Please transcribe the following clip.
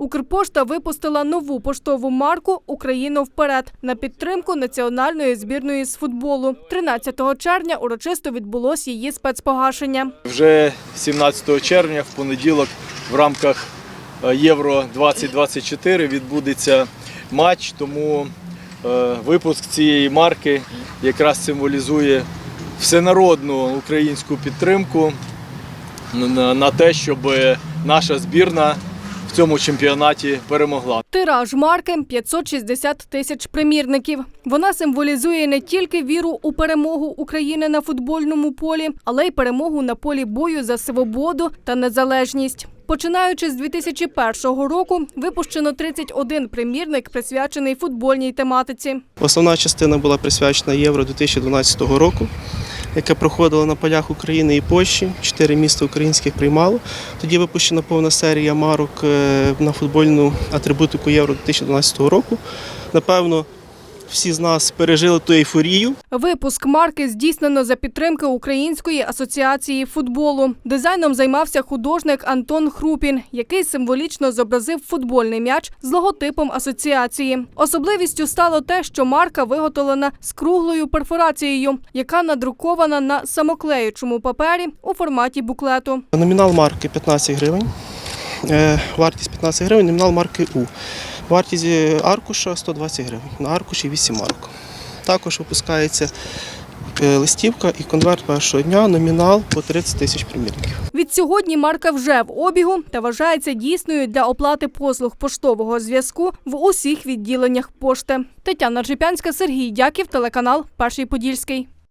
Укрпошта випустила нову поштову марку Україну вперед на підтримку національної збірної з футболу. 13 червня урочисто відбулось її спецпогашення. Вже 17 червня в понеділок в рамках е, Євро 2024 відбудеться матч, тому е, випуск цієї марки якраз символізує всенародну українську підтримку на те, щоб наша збірна в цьому чемпіонаті перемогла. Тираж марки 560 тисяч примірників. Вона символізує не тільки віру у перемогу України на футбольному полі, але й перемогу на полі бою за свободу та незалежність. Починаючи з 2001 року, випущено 31 примірник, присвячений футбольній тематиці. Основна частина була присвячена Євро 2012 року, яке проходило на полях України і Польщі. Чотири міста українських приймало. Тоді випущена повна серія марок е, на футбольну атрибутику Євро 2012 року. Напевно, всі з нас пережили ту ейфорію. Випуск марки здійснено за підтримки Української асоціації футболу. Дизайном займався художник Антон Хрупін, який символічно зобразив футбольний м'яч з логотипом асоціації. Особливістю стало те, що марка виготовлена з круглою перфорацією, яка надрукована на самоклеючому папері у форматі буклету. Номінал марки 15 гривень. Е, Вартість 15 гривень, номінал марки У. Вартість е, аркуша 120 гривень. На аркуші 8 марок. Також випускається е, листівка і конверт першого дня, номінал по 30 тисяч примірників. Відсьогодні марка вже в обігу та вважається дійсною для оплати послуг поштового зв'язку в усіх відділеннях пошти. Тетяна Джипянська, Сергій Дяків, телеканал Перший Подільський.